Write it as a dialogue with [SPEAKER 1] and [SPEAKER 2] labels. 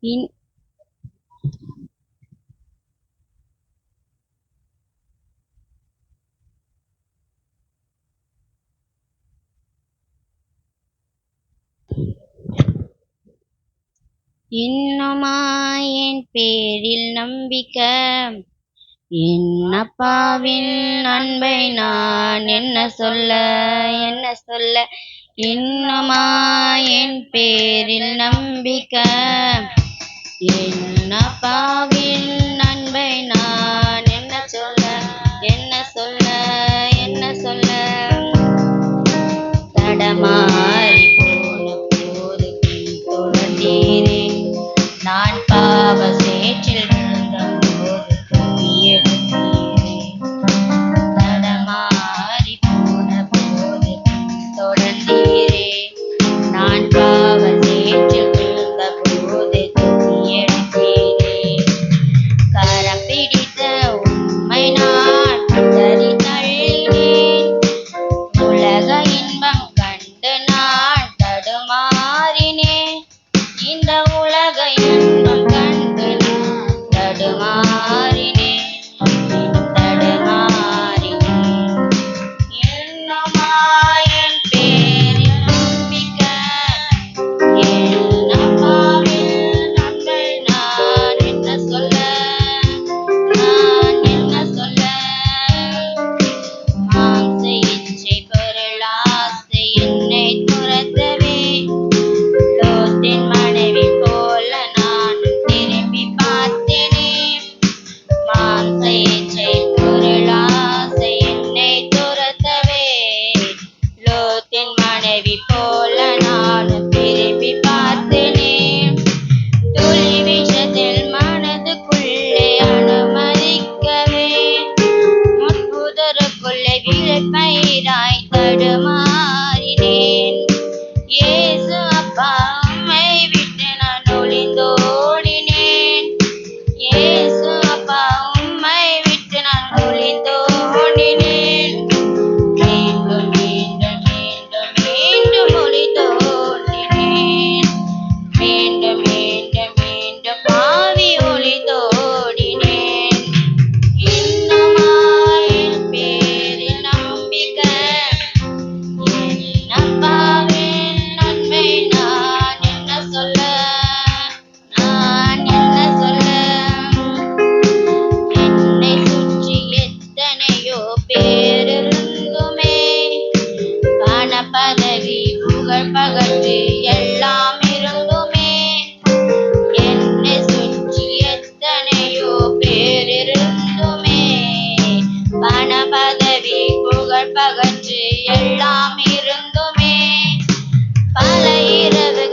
[SPEAKER 1] இன் இன்னுமாயின் பேரில் நம்பிக்கை. என்னப்பாவின் அன்பை நான் என்ன சொல்ல என்ன சொல்ல? இன்னுமாயின் பேரில் நம்பிக்கை. என் அப்பாவின் அன்பை நான் என்ன சொல்ல என்ன சொல்ல என்ன சொல்ல? தடமா Yeah. பிறவி புகழ் பகன்று எல்லாம் இருந்துமே. பல இரவு